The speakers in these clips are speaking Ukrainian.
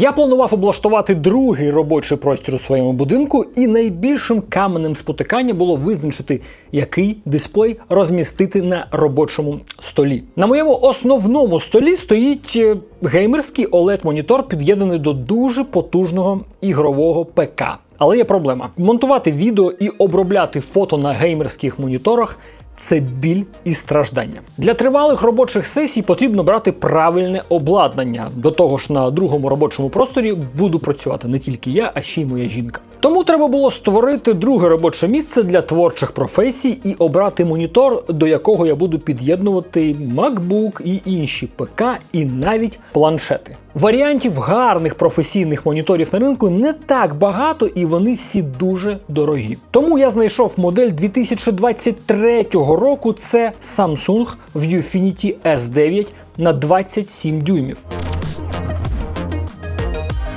Я планував облаштувати другий робочий простір у своєму будинку, і найбільшим каменем спотикання було визначити, який дисплей розмістити на робочому столі. На моєму основному столі стоїть е, геймерський OLED-монітор, під'єднаний до дуже потужного ігрового ПК. Але є проблема: монтувати відео і обробляти фото на геймерських моніторах. Це біль і страждання. Для тривалих робочих сесій потрібно брати правильне обладнання. До того ж, на другому робочому просторі буду працювати не тільки я, а ще й моя жінка. Тому треба було створити друге робоче місце для творчих професій і обрати монітор, до якого я буду під'єднувати MacBook і інші ПК, і навіть планшети. Варіантів гарних професійних моніторів на ринку не так багато, і вони всі дуже дорогі. Тому я знайшов модель 2023 року. Це Samsung Viewfinity S9 на 27 дюймів.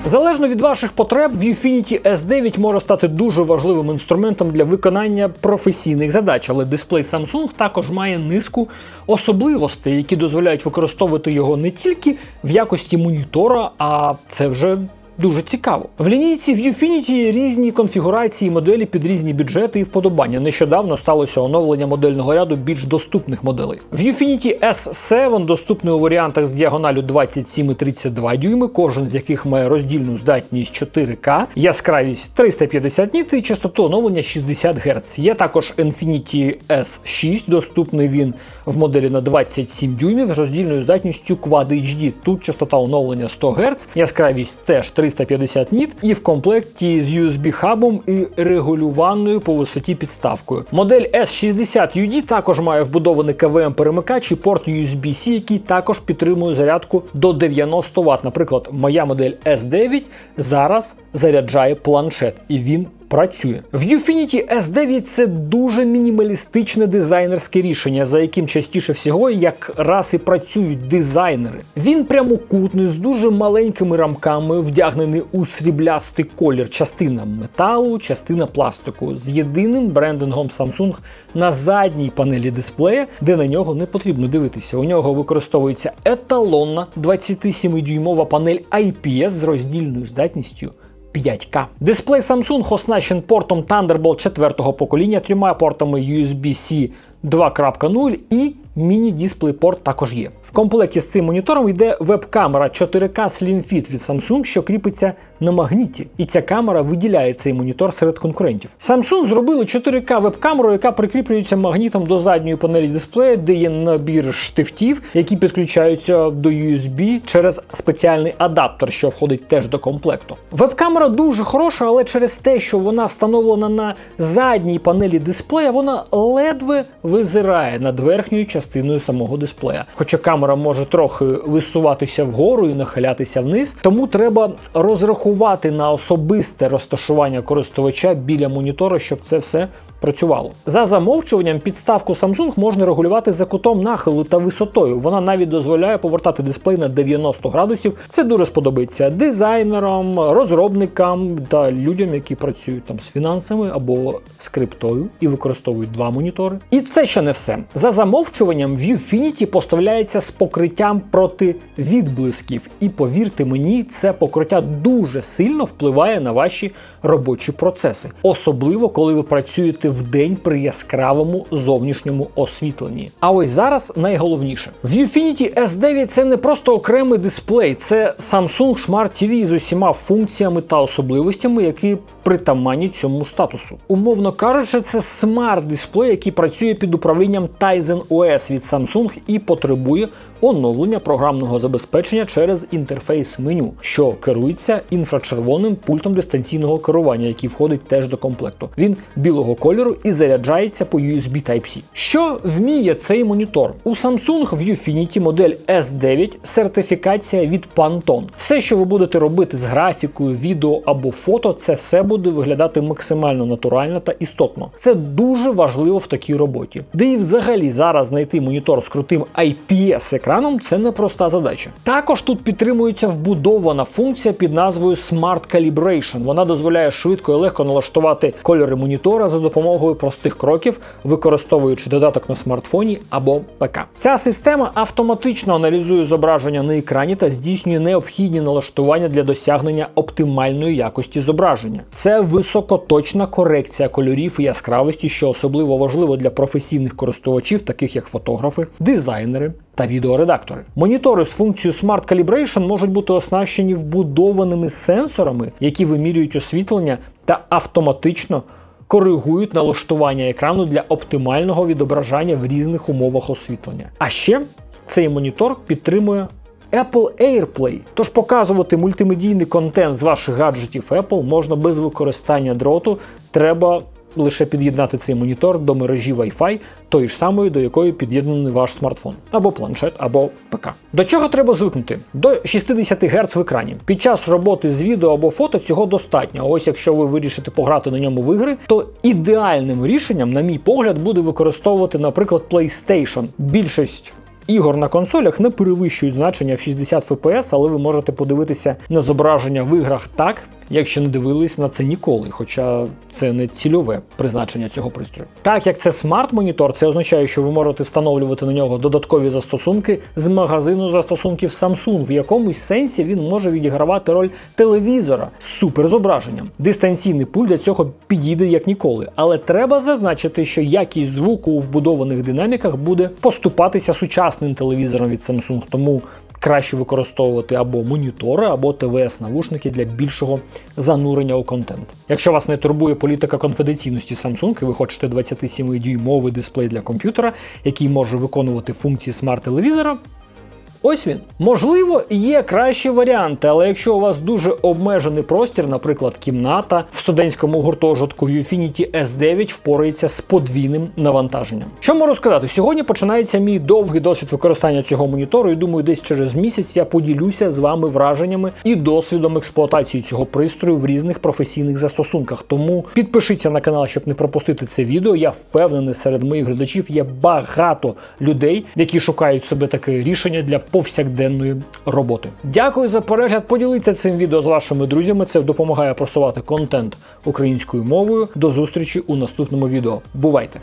Залежно від ваших потреб, Viewfinity S9 може стати дуже важливим інструментом для виконання професійних задач, але дисплей Samsung також має низку особливостей, які дозволяють використовувати його не тільки в якості монітора, а це вже Дуже цікаво. В лінійці Viewfinity різні конфігурації моделі під різні бюджети і вподобання. Нещодавно сталося оновлення модельного ряду більш доступних моделей. Viewfinity S7 доступний у варіантах з діагоналю 27 і 32 дюйми, кожен з яких має роздільну здатність 4К, яскравість 350 ніт і частоту оновлення 60 Гц. Є також Infinity S6, доступний він в моделі на 27 дюймів з роздільною здатністю Quad HD. Тут частота оновлення 100 Гц, яскравість теж 350 ніт, і в комплекті з USB-хабом і регулюваною по висоті підставкою. Модель S60UD також має вбудований КВМ-перемикач і порт USB-C, який також підтримує зарядку до 90 Вт. Наприклад, моя модель S9 зараз заряджає планшет, і він працює. Viewfinity S9 це дуже мінімалістичне дизайнерське рішення, за яким частіше всього якраз і працюють дизайнери. Він прямокутний з дуже маленькими рамками, вдягнений у сріблястий колір, частина металу, частина пластику, з єдиним брендингом Samsung на задній панелі дисплея, де на нього не потрібно дивитися. У нього використовується еталонна 27-дюймова панель IPS з роздільною здатністю. 5К. Дисплей Samsung оснащен портом Thunderbolt 4 покоління, трьома портами USB-C 2.0 і міні-дисплей-порт також є. В комплекті з цим монітором йде веб-камера 4К Slim Fit від Samsung, що кріпиться на магніті. І ця камера виділяє цей монітор серед конкурентів. Samsung зробили 4К веб-камеру, яка прикріплюється магнітом до задньої панелі дисплея, де є набір штифтів, які підключаються до USB через спеціальний адаптер, що входить теж до комплекту. Веб-камера дуже хороша, але через те, що вона встановлена на задній панелі дисплея, вона ледве визирає над верхньою частиною самого дисплея. Хоча камера може трохи висуватися вгору і нахилятися вниз, тому треба розрахувати на особисте розташування користувача біля монітора, щоб це все працювало. За замовчуванням підставку Samsung можна регулювати за кутом нахилу та висотою. Вона навіть дозволяє повертати дисплей на 90 градусів. Це дуже сподобається дизайнерам, розробникам та людям, які працюють там з фінансами або з криптою і використовують два монітори. І це ще не все. За замовчуванням Viewfinity поставляється з покриттям проти відблисків. І повірте мені, це покриття дуже сильно впливає на ваші робочі процеси, особливо коли ви працюєте в день при яскравому зовнішньому освітленні. А ось зараз найголовніше: Viewfinity S9 це не просто окремий дисплей, це Samsung Smart TV з усіма функціями та особливостями, які притаманні цьому статусу. Умовно кажучи, це смарт-дисплей, який працює під управлінням Tizen OS від Samsung і потребує оновлення програмного забезпечення через інтерфейс меню, що керується інфрачервоним пультом дистанційного керування, який входить теж до комплекту. Він білого кольору і заряджається по USB Type-C. Що вміє цей монітор? У Samsung Viewfinity модель S9 сертифікація від Pantone. Все, що ви будете робити з графікою, відео або фото, це все буде виглядати максимально натурально та істотно. Це дуже важливо в такій роботі. Де і взагалі зараз знайти монітор з крутим IPS екраном екраном це непроста задача. Також тут підтримується вбудована функція під назвою Smart Calibration. Вона дозволяє швидко і легко налаштувати кольори монітора за допомогою простих кроків, використовуючи додаток на смартфоні або ПК. Ця система автоматично аналізує зображення на екрані та здійснює необхідні налаштування для досягнення оптимальної якості зображення. Це високоточна корекція кольорів і яскравості, що особливо важливо для професійних користувачів, таких як фотографи, дизайнери та відеоредактори. Монітори з функцією Smart Calibration можуть бути оснащені вбудованими сенсорами, які вимірюють освітлення та автоматично коригують налаштування екрану для оптимального відображання в різних умовах освітлення. А ще цей монітор підтримує Apple AirPlay. Тож показувати мультимедійний контент з ваших гаджетів Apple можна без використання дроту. Треба лише під'єднати цей монітор до мережі Wi-Fi, тої ж самої, до якої під'єднаний ваш смартфон, або планшет, або ПК. До чого треба звикнути? До 60 Гц в екрані. Під час роботи з відео або фото цього достатньо. Ось якщо ви вирішите пограти на ньому в ігри, то ідеальним рішенням, на мій погляд, буде використовувати, наприклад, PlayStation. Більшість Ігор на консолях не перевищують значення в 60 FPS, але ви можете подивитися на зображення в іграх так, якщо не дивились на це ніколи, хоча це не цільове призначення цього пристрою. Так як це смарт-монітор, це означає, що ви можете встановлювати на нього додаткові застосунки з магазину застосунків Samsung. В якомусь сенсі він може відігравати роль телевізора з суперзображенням. Дистанційний пульт для цього підійде як ніколи, але треба зазначити, що якість звуку у вбудованих динаміках буде поступатися сучасним телевізором від Samsung, тому краще використовувати або монітори, або ТВС-навушники для більшого занурення у контент. Якщо вас не турбує політика конфіденційності Samsung, і ви хочете 27-дюймовий дисплей для комп'ютера, який може виконувати функції смарт-телевізора. Ось він. Можливо, є кращі варіанти, але якщо у вас дуже обмежений простір, наприклад, кімната в студентському гуртожитку Ufinity S9 впорається з подвійним навантаженням. Що можу сказати? Сьогодні починається мій довгий досвід використання цього монітору, і думаю, десь через місяць я поділюся з вами враженнями і досвідом експлуатації цього пристрою в різних професійних застосунках. Тому підпишіться на канал, щоб не пропустити це відео. Я впевнений, серед моїх глядачів є багато людей, які шукають собі таке рішення для повсякденної роботи. Дякую за перегляд. Поділіться цим відео з вашими друзями. Це допомагає просувати контент українською мовою. До зустрічі у наступному відео. Бувайте!